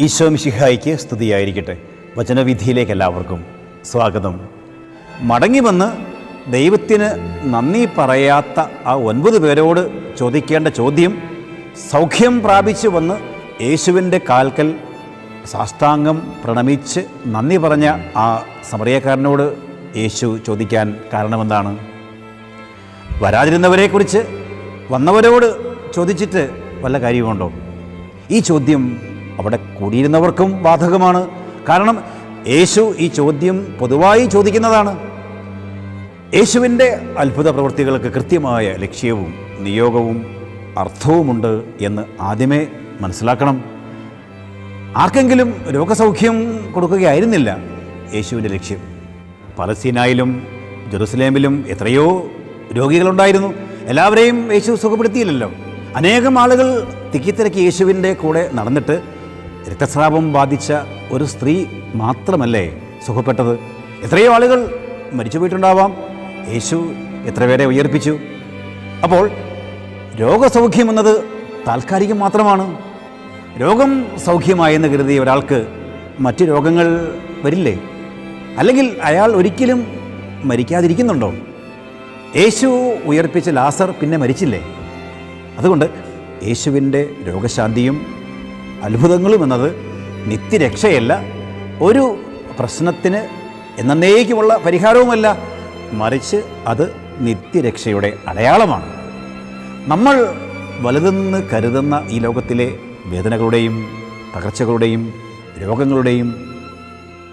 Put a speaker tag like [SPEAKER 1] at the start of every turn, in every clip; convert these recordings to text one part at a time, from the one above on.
[SPEAKER 1] ഈശോ മിശിഹായിക്ക് സ്തുതിയായിരിക്കട്ടെ. വചനവിധിയിലേക്ക് എല്ലാവർക്കും സ്വാഗതം. മടങ്ങി വന്ന് ദൈവത്തിന് നന്ദി പറയാത്ത ആ ഒൻപത് പേരോട് ചോദിക്കേണ്ട ചോദ്യം സൗഖ്യം പ്രാപിച്ചു വന്ന് യേശുവിന്റെ കാൽക്കൽ സാഷ്ടാംഗം പ്രണമിച്ച് നന്ദി പറഞ്ഞ ആ സമറിയക്കാരനോട് യേശു ചോദിക്കാൻ കാരണമെന്താണ്? വരാതിരുന്നവരെക്കുറിച്ച് വന്നവരോട് ചോദിച്ചിട്ട് വല്ല കാര്യമുണ്ടോ? ഈ ചോദ്യം അവിടെ കൂടിയിരുന്നവർക്കും ബാധകമാണ്. കാരണം യേശു ഈ ചോദ്യം പൊതുവായി ചോദിക്കുന്നതാണ്. യേശുവിന്റെ അത്ഭുത പ്രവൃത്തികൾക്ക് കൃത്യമായ ലക്ഷ്യവും നിയോഗവും അർത്ഥവുമുണ്ട് എന്ന് ആദ്യമേ മനസ്സിലാക്കണം. ആർക്കെങ്കിലും രോഗസൗഖ്യം കൊടുക്കുകയായിരുന്നില്ല യേശുവിന്റെ ലക്ഷ്യം. പലസ്തീനായിലും ജെറുസലേമിലും എത്രയോ രോഗികളുണ്ടായിരുന്നു. എല്ലാവരെയും യേശു സുഖപ്പെടുത്തിയില്ലല്ലോ. അനേകം ആളുകൾ തിക്കിത്തിരക്കി യേശുവിന്റെ കൂടെ നടന്നിട്ട് രക്തസ്രാവം ബാധിച്ച ഒരു സ്ത്രീ മാത്രമല്ലേ സുഖപ്പെട്ടത്? എത്രയോ ആളുകൾ മരിച്ചു പോയിട്ടുണ്ടാവാം. യേശു എത്ര പേരെ ഉയർപ്പിച്ചു? അപ്പോൾ രോഗസൗഖ്യം എന്നത് താൽക്കാലികം മാത്രമാണ്. രോഗം സൗഖ്യമായെന്ന് കരുതി ഒരാൾക്ക് മറ്റ് രോഗങ്ങൾ വരില്ലേ? അല്ലെങ്കിൽ അയാൾ ഒരിക്കലും മരിക്കാതിരിക്കുന്നുണ്ടോ? യേശു ഉയർപ്പിച്ച ലാസർ പിന്നെ മരിച്ചില്ലേ? അതുകൊണ്ട് യേശുവിന്റെ രോഗശാന്തിയും അത്ഭുതങ്ങളും എന്നത് നിത്യരക്ഷയല്ല ഒരു പ്രശ്നത്തിന് എന്നേക്കുമുള്ള പരിഹാരവുമല്ല. മറിച്ച് അത് നിത്യരക്ഷയുടെ അടയാളമാണ്. നമ്മൾ വലുതെന്ന് കരുതുന്ന ഈ ലോകത്തിലെ വേദനകളുടെയും തകർച്ചകളുടെയും രോഗങ്ങളുടെയും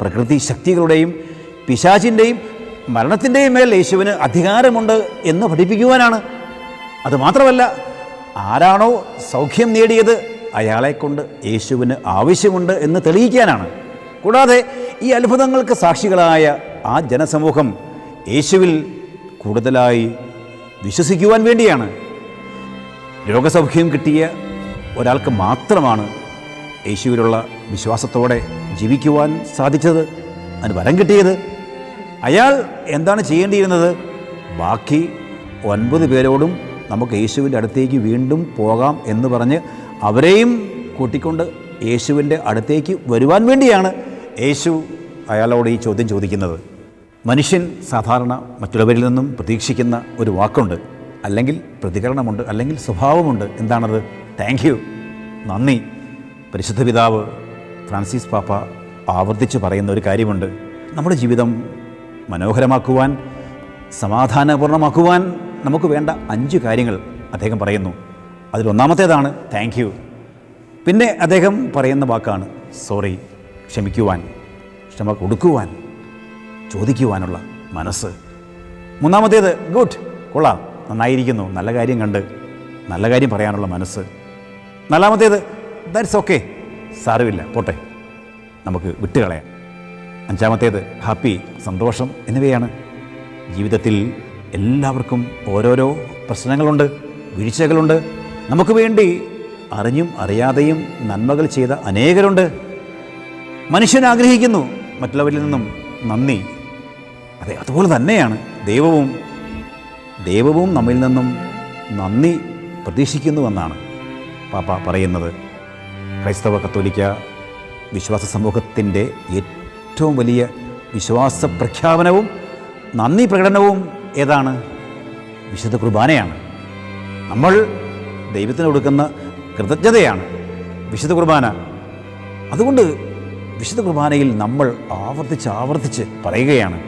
[SPEAKER 1] പ്രകൃതി ശക്തികളുടെയും പിശാചിന്റെയും മരണത്തിന്റെയും മേൽ യേശുവിന് അധികാരമുണ്ട് എന്ന് പഠിപ്പിക്കുവാനാണ്. അതുമാത്രമല്ല ആരാണോ സൗഖ്യം നേടിയത് അയാളെ കൊണ്ട് യേശുവിന് ആവശ്യമുണ്ട് എന്ന് തെളിയിക്കാനാണ്. കൂടാതെ ഈ അത്ഭുതങ്ങൾക്ക് സാക്ഷികളായ ആ ജനസമൂഹം യേശുവിൽ കൂടുതലായി വിശ്വസിക്കുവാൻ വേണ്ടിയാണ്. രോഗസൗഖ്യം കിട്ടിയ ഒരാൾക്ക് മാത്രമാണ് യേശുവിലുള്ള വിശ്വാസത്തോടെ ജീവിക്കുവാൻ സാധിച്ചത്. അതിന് വരം കിട്ടിയത് അയാൾ എന്താണ് ചെയ്യേണ്ടിയിരുന്നത്? ബാക്കി ഒൻപത് പേരോടും നമുക്ക് യേശുവിന്റെ അടുത്തേക്ക് വീണ്ടും പോകാം എന്ന് പറഞ്ഞ് അവരെയും കൂട്ടിക്കൊണ്ട് യേശുവിന്റെ അടുത്തേക്ക് വരുവാൻ വേണ്ടിയാണ് യേശു അയാളോട് ഈ ചോദ്യം ചോദിക്കുന്നത്. മനുഷ്യൻ സാധാരണ മറ്റുള്ളവരിൽ നിന്നും പ്രതീക്ഷിക്കുന്ന ഒരു വാക്കുണ്ട്. അല്ലെങ്കിൽ പ്രതികരണമുണ്ട് അല്ലെങ്കിൽ സ്വഭാവമുണ്ട്. എന്താണത്? താങ്ക് യു നന്ദി. പരിശുദ്ധ പിതാവ് ഫ്രാൻസിസ് പാപ്പ ആവർത്തിച്ച് പറയുന്ന ഒരു കാര്യമുണ്ട്. നമ്മുടെ ജീവിതം മനോഹരമാക്കുവാൻ സമാധാനപൂർണമാക്കുവാൻ നമുക്ക് വേണ്ട അഞ്ച് കാര്യങ്ങൾ അദ്ദേഹം പറയുന്നു. അതിലൊന്നാമത്തേതാണ് താങ്ക് യു പിന്നെ അദ്ദേഹം പറയുന്ന വാക്കാണ് സോറി ക്ഷമിക്കുവാൻ ക്ഷമ കൊടുക്കുവാൻ ചോദിക്കുവാനുള്ള മനസ്സ്. മൂന്നാമത്തേത് ഗുഡ് കൊള്ളാം നന്നായിരിക്കുന്നു നല്ല കാര്യം കണ്ട് നല്ല കാര്യം പറയാനുള്ള മനസ്സ്. നാലാമത്തേത് ദാറ്റ്സ് ഓക്കെ സാരമില്ല പോട്ടെ നമുക്ക് വിട്ടുകളയാം. അഞ്ചാമത്തേത് ഹാപ്പി സന്തോഷം എന്നിവയാണ് ജീവിതത്തിൽ എല്ലാവർക്കും ഓരോരോ പ്രശ്നങ്ങളുണ്ട് വീഴ്ചകളുണ്ട്. നമുക്ക് വേണ്ടി അറിഞ്ഞും അറിയാതെയും നന്മകൾ ചെയ്ത അനേകരുണ്ട്. മനുഷ്യൻ ആഗ്രഹിക്കുന്നു മറ്റുള്ളവരിൽ നിന്നും നന്ദി. അതെ അതുപോലെ തന്നെയാണ് ദൈവവും. ദൈവവും നമ്മിൽ നിന്നും നന്ദി പ്രതീക്ഷിക്കുന്നുവെന്നാണ് പാപ്പ പറയുന്നത്. ക്രൈസ്തവ കത്തോലിക്ക വിശ്വാസ സമൂഹത്തിന്റെ ഏറ്റവും വലിയ വിശ്വാസ പ്രഖ്യാപനവും നന്ദി പ്രകടനവും ഏതാണ്? വിശുദ്ധ കുർബാനയാണ്. നമ്മൾ ദൈവത്തിന് കൊടുക്കുന്ന കൃതജ്ഞതയാണ് വിശുദ്ധ കുർബാന. അതുകൊണ്ട് വിശുദ്ധ കുർബാനയിൽ നമ്മൾ ആവർത്തിച്ച് ആവർത്തിച്ച് പറയുകയാണ്.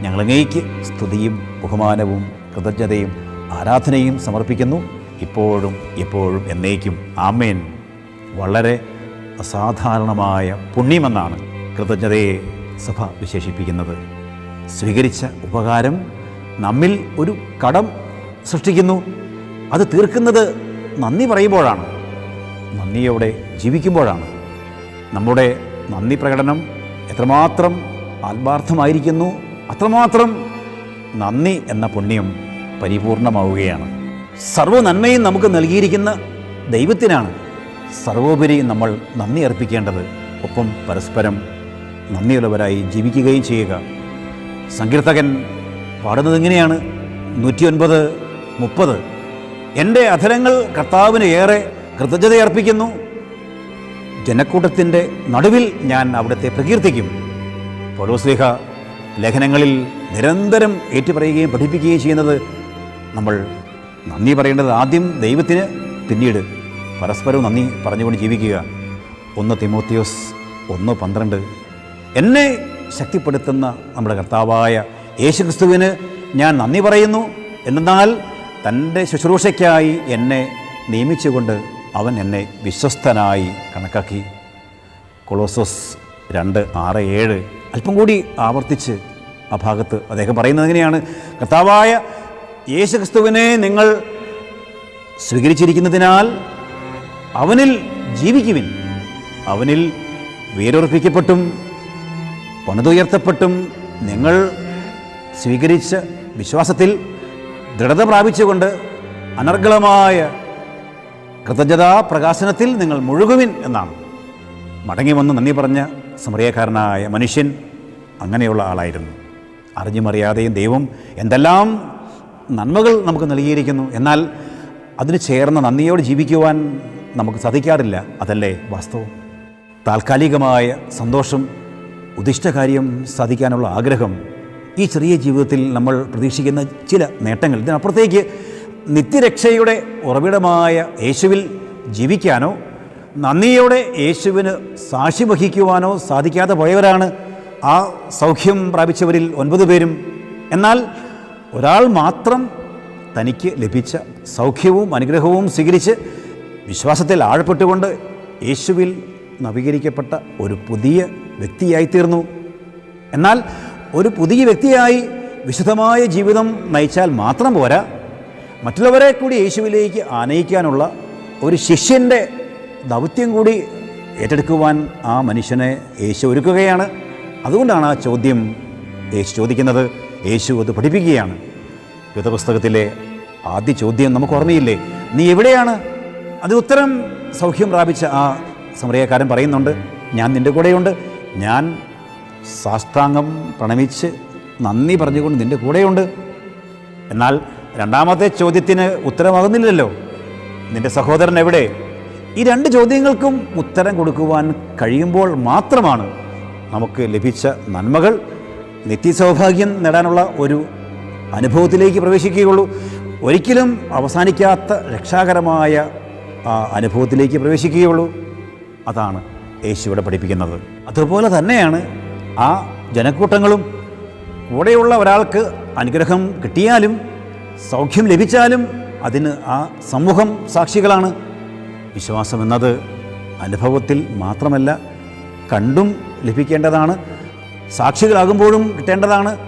[SPEAKER 1] ഞങ്ങളങ്ങേക്ക് സ്തുതിയും ബഹുമാനവും കൃതജ്ഞതയും ആരാധനയും സമർപ്പിക്കുന്നു. ഇപ്പോഴും എപ്പോഴും എന്നേക്കും. ആമേൻ. വളരെ അസാധാരണമായ പുണ്യമെന്നാണ് കൃതജ്ഞതയെ സഭ വിശേഷിപ്പിക്കുന്നത്. സ്വീകരിച്ച ഉപകാരം നമ്മിൽ ഒരു കടം സൃഷ്ടിക്കുന്നു. അത് തീർക്കുന്നത് നന്ദി പറയുമ്പോഴാണ്. നന്ദിയോടെ ജീവിക്കുമ്പോഴാണ്. നമ്മുടെ നന്ദി പ്രകടനം എത്രമാത്രം ആത്മാർത്ഥമായിരിക്കുന്നു അത്രമാത്രം നന്ദി എന്ന പുണ്യം പരിപൂർണമാവുകയാണ്. സർവ നന്മയും നമുക്ക് നൽകിയിരിക്കുന്ന ദൈവത്തിനാണ് സർവോപരി നമ്മൾ നന്ദി അർപ്പിക്കേണ്ടത്. ഒപ്പം പരസ്പരം നന്ദിയുള്ളവരായി ജീവിക്കുകയും ചെയ്യുക. സങ്കീർത്തകൻ പാടുന്നത് എങ്ങനെയാണ്? നൂറ്റിയൊൻപത് മുപ്പത്. എന്റെ അധരങ്ങൾ കർത്താവിന് ഏറെ കൃതജ്ഞതയർപ്പിക്കുന്നു ജനക്കൂട്ടത്തിന്റെ നടുവിൽ ഞാൻ അവിടുത്തെ പ്രകീർത്തിക്കും. പൗലോസ്ലിഹ ലേഖനങ്ങളിൽ നിരന്തരം ഏറ്റുപറയുകയും പഠിപ്പിക്കുകയും ചെയ്യുന്നത് നമ്മൾ നന്ദി പറയേണ്ടത് ആദ്യം ദൈവത്തിന് പിന്നീട് പരസ്പരവും നന്ദി പറഞ്ഞുകൊണ്ട് ജീവിക്കുക. ഒന്ന് തിമോത്തിയോസ് ഒന്ന് പന്ത്രണ്ട്. എന്നെ ശക്തിപ്പെടുത്തുന്ന നമ്മുടെ കർത്താവായ യേശുക്രിസ്തുവിന് ഞാൻ നന്ദി പറയുന്നു. എന്നാൽ തന്റെ ശുശ്രൂഷയ്ക്കായി എന്നെ നിയമിച്ചുകൊണ്ട് അവൻ എന്നെ വിശ്വസ്തനായി കണക്കാക്കി. കൊളോസോസ് രണ്ട് ആറ് ഏഴ് അല്പം കൂടി ആവർത്തിച്ച് ആ ഭാഗത്ത് അദ്ദേഹം പറയുന്നത് എങ്ങനെയാണ്? കർത്താവായ യേശുക്രിസ്തുവിനെ നിങ്ങൾ സ്വീകരിച്ചിരിക്കുന്നതിനാൽ അവനിൽ ജീവിക്കുവിൻ. അവനിൽ വേരുറപ്പിക്കപ്പെട്ടും പണിതുയർത്തപ്പെട്ടും നിങ്ങൾ സ്വീകരിച്ച വിശ്വാസത്തിൽ ദൃഢത പ്രാപിച്ചുകൊണ്ട് അനർഗളമായ കൃതജ്ഞതാ പ്രകാശനത്തിൽ നിങ്ങൾ മുഴുകുവിൻ എന്നാണ്. മടങ്ങി വന്ന് നന്ദി പറഞ്ഞ സമറിയക്കാരനായ മനുഷ്യൻ അങ്ങനെയുള്ള ആളായിരുന്നു. അറിഞ്ഞുമറിയാതെയും ദൈവം എന്തെല്ലാം നന്മകൾ നമുക്ക് നൽകിയിരിക്കുന്നു എന്നാൽ അതിന് ചേർന്ന നന്ദിയോട് ജീവിക്കുവാൻ നമുക്ക് സാധിക്കാറില്ല അതല്ലേ വാസ്തവം? താൽക്കാലികമായ സന്തോഷം ഉദിഷ്ടകാര്യം സാധിക്കാനുള്ള ആഗ്രഹം ഈ ചെറിയ ജീവിതത്തിൽ നമ്മൾ പ്രതീക്ഷിക്കുന്ന ചില നേട്ടങ്ങൾ. ഇതിനപ്പുറത്തേക്ക് നിത്യരക്ഷയുടെ ഉറവിടമായ യേശുവിൽ ജീവിക്കാനോ നന്ദിയോടെ യേശുവിന് സാക്ഷി വഹിക്കുവാനോ സാധിക്കാതെ പോയവരാണ് ആ സൗഖ്യം പ്രാപിച്ചവരിൽ ഒൻപത് പേരും. എന്നാൽ ഒരാൾ മാത്രം തനിക്ക് ലഭിച്ച സൗഖ്യവും അനുഗ്രഹവും സ്വീകരിച്ച് വിശ്വാസത്തിൽ ആഴപ്പെട്ടുകൊണ്ട് യേശുവിൽ നവീകരിക്കപ്പെട്ട ഒരു പുതിയ വ്യക്തിയായിത്തീർന്നു. എന്നാൽ ഒരു പുതിയ വ്യക്തിയായി വിശുദ്ധമായ ജീവിതം നയിച്ചാൽ മാത്രം പോരാ. മറ്റുള്ളവരെ കൂടി യേശുവിലേക്ക് ആനയിക്കാനുള്ള ഒരു ശിഷ്യന്റെ ദൗത്യം കൂടി ഏറ്റെടുക്കുവാൻ ആ മനുഷ്യനെ യേശു ഒരുക്കുകയാണ്. അതുകൊണ്ടാണ് ആ ചോദ്യം യേശു ചോദിക്കുന്നത്. യേശു അത് പഠിപ്പിക്കുകയാണ്. യുദ്ധപുസ്തകത്തിലെ ആദ്യ ചോദ്യം നമുക്ക് ഓർമ്മയില്ലേ നീ എവിടെയാണ്? അത് ഉത്തരം സൗഖ്യം പ്രാപിച്ച ആ സമറിയക്കാരൻ പറയുന്നുണ്ട്. ഞാൻ നിന്റെ കൂടെയുണ്ട്. ഞാൻ സാഷ്ടാംഗം പ്രണമിച്ച് നന്ദി പറഞ്ഞുകൊണ്ട് നിന്റെ കൂടെയുണ്ട്. എന്നാൽ രണ്ടാമത്തെ ചോദ്യത്തിന് ഉത്തരമാകുന്നില്ലല്ലോ. നിന്റെ സഹോദരൻ എവിടെ? ഈ രണ്ട് ചോദ്യങ്ങൾക്കും ഉത്തരം കൊടുക്കുവാൻ കഴിയുമ്പോൾ മാത്രമാണ് നമുക്ക് ലഭിച്ച നന്മകൾ. നിത്യസൗഭാഗ്യം നേടാനുള്ള ഒരു അനുഭവത്തിലേക്ക് പ്രവേശിക്കുകയുള്ളൂ. ഒരിക്കലും അവസാനിക്കാത്ത രക്ഷാകരമായ അനുഭവത്തിലേക്ക് പ്രവേശിക്കുകയുള്ളൂ. അതാണ് യേശുവിടെ പഠിപ്പിക്കുന്നത്. അതുപോലെ തന്നെയാണ് ആ ജനക്കൂട്ടങ്ങളും കൂടെയുള്ള ഒരാൾക്ക് അനുഗ്രഹം കിട്ടിയാലും സൗഖ്യം ലഭിച്ചാലും അതിന് ആ സമൂഹം സാക്ഷികളാണ്. വിശ്വാസം എന്നത് അനുഭവത്തിൽ മാത്രമല്ല കണ്ടും ലഭിക്കേണ്ടതാണ് സാക്ഷികളാകുമ്പോഴും കിട്ടേണ്ടതാണ്.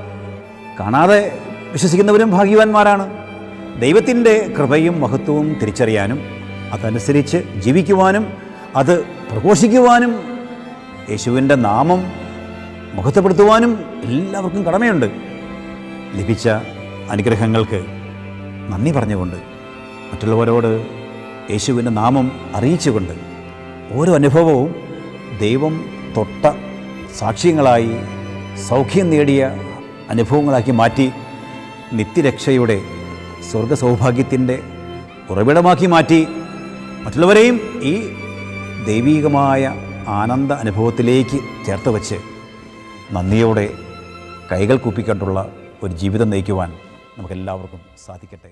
[SPEAKER 1] കാണാതെ വിശ്വസിക്കുന്നവരും ഭാഗ്യവാന്മാരാണ്. ദൈവത്തിന്റെ കൃപയും മഹത്വവും തിരിച്ചറിയാനും അതനുസരിച്ച് ജീവിക്കുവാനും അത് പ്രഘോഷിക്കുവാനും യേശുവിന്റെ നാമം മഹത്വപ്പെടുത്തുവാനും എല്ലാവർക്കും കടമയുണ്ട്. ലഭിച്ച അനുഗ്രഹങ്ങൾക്ക് നന്ദി പറഞ്ഞുകൊണ്ട് മറ്റുള്ളവരോട് യേശുവിന്റെ നാമം അറിയിച്ചുകൊണ്ട് ഓരോ അനുഭവവും ദൈവം തൊട്ട സാക്ഷ്യങ്ങളായി സൗഖ്യം നേടിയ അനുഭവങ്ങളാക്കി മാറ്റി നിത്യരക്ഷയുടെ സ്വർഗസൗഭാഗ്യത്തിന്റെ ഉറവിടമാക്കി മാറ്റി മറ്റുള്ളവരെയും ഈ ദൈവീകമായ ആനന്ദ അനുഭവത്തിലേക്ക് ചേർത്ത് വച്ച് നന്ദിയോടെ കൈകൾ കൂപ്പിക്കൊണ്ടുള്ള ഒരു ജീവിതം നയിക്കുവാൻ നമുക്കെല്ലാവർക്കും സാധിക്കട്ടെ.